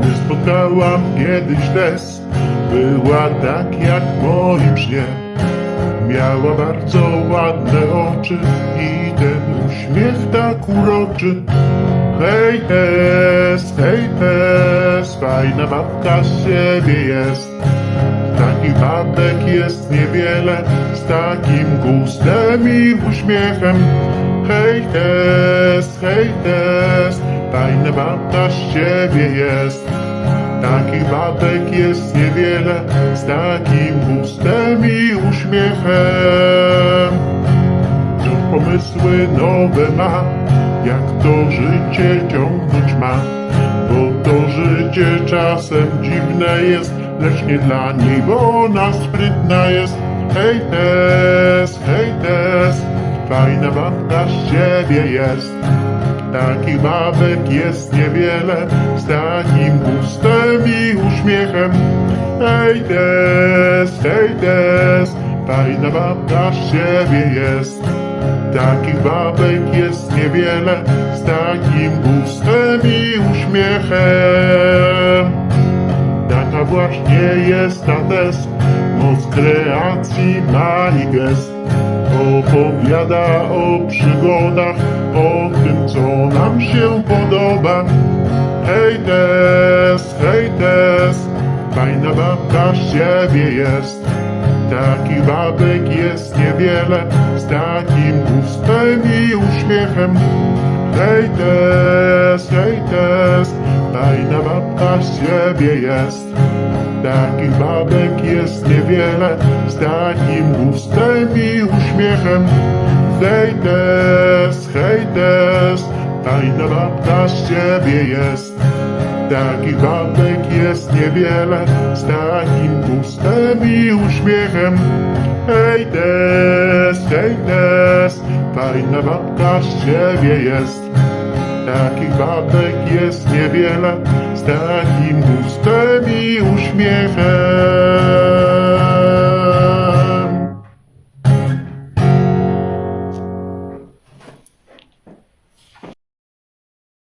Gdy spotkałam kiedyś Tess, była tak jak w moim śnie. Miała bardzo ładne oczy i ten uśmiech tak uroczy. Hej Tess, hej Tess, fajna babka z siebie jest. Takich babek jest niewiele, z takim gustem i uśmiechem. Hej Tess, hej Tess, fajna babka z ciebie jest. Takich babek jest niewiele, z takim gustem i uśmiechem. Wciąż pomysły nowe ma, jak to życie ciągnąć ma. Bo to życie czasem dziwne jest, lecz nie dla niej, bo ona sprytna jest. Hej Tess, hej Tess, fajna babka z ciebie jest. Takich babek jest niewiele, z takim gustem i uśmiechem. Hej Tess, hej Tess, fajna babka z ciebie jest. Takich babek jest niewiele, z takim gustem i uśmiechem. Taka właśnie jest ta Tess, moc kreacji ma i gest. Opowiada o przygodach, o tym co nam się podoba. Hej Tess, hej Tess, fajna babka z ciebie jest. Takich babek jest niewiele, z takim gustem i uśmiechem. Hej Tess, hej Tess, fajna babka z ciebie jest. Takich babek jest niewiele, z takim gustem i uśmiechem. Hej Tess, hej Tess, fajna babka z ciebie jest. Takich babek jest niewiele, z takim gustem i uśmiechem. Hej Tess, hej Tess, fajna babka z ciebie jest. Takich babek jest niewiele, z takim gustem i uśmiechem.